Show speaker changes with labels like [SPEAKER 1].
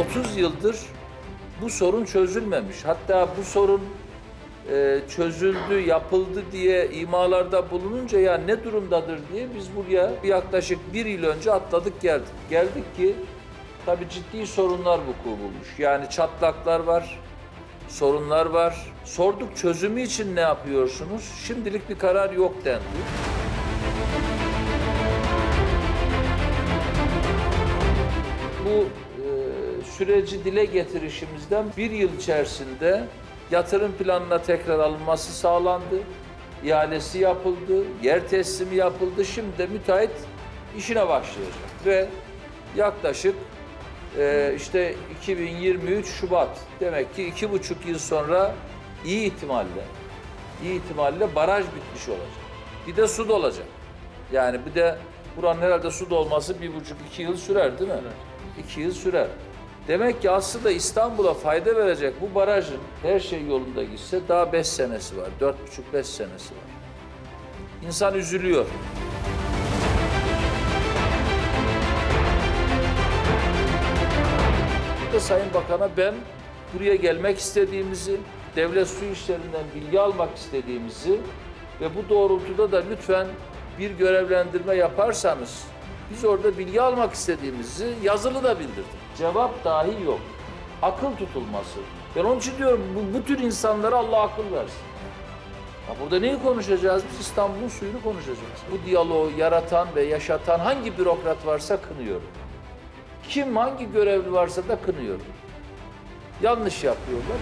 [SPEAKER 1] 30 yıldır bu sorun çözülmemiş. Hatta bu sorun e, çözüldü, yapıldı diye imalarda bulununca ya ne durumdadır diye biz buraya yaklaşık bir yıl önce atladık geldik. Geldik ki tabii ciddi sorunlar vuku bulmuş. Yani çatlaklar var, sorunlar var. Sorduk çözümü için ne yapıyorsunuz? Şimdilik bir karar yok dendi. Bu süreci dile getirişimizden bir yıl içerisinde yatırım planına tekrar alınması sağlandı. İhalesi yapıldı, yer teslimi yapıldı. Şimdi de müteahhit işine başlayacak ve yaklaşık e, işte 2023 Şubat demek ki iki buçuk yıl sonra iyi ihtimalle iyi ihtimalle baraj bitmiş olacak. Bir de su dolacak. Yani bir de buranın herhalde su dolması bir buçuk iki yıl sürer değil mi? İki yıl sürer. Demek ki aslında İstanbul'a fayda verecek bu barajın her şey yolunda gitse daha beş senesi var. Dört buçuk beş senesi var. İnsan üzülüyor. Burada Sayın Bakan'a ben buraya gelmek istediğimizi, devlet su işlerinden bilgi almak istediğimizi ve bu doğrultuda da lütfen bir görevlendirme yaparsanız biz orada bilgi almak istediğimizi yazılı da bildirdik. Cevap dahi yok. Akıl tutulması. Ben onun için diyorum bu, bu tür insanlara Allah akıl versin. Ya burada neyi konuşacağız? Biz İstanbul'un suyunu konuşacağız. Bu diyaloğu yaratan ve yaşatan hangi bürokrat varsa kınıyorum. Kim hangi görevli varsa da kınıyorum. Yanlış yapıyorlar.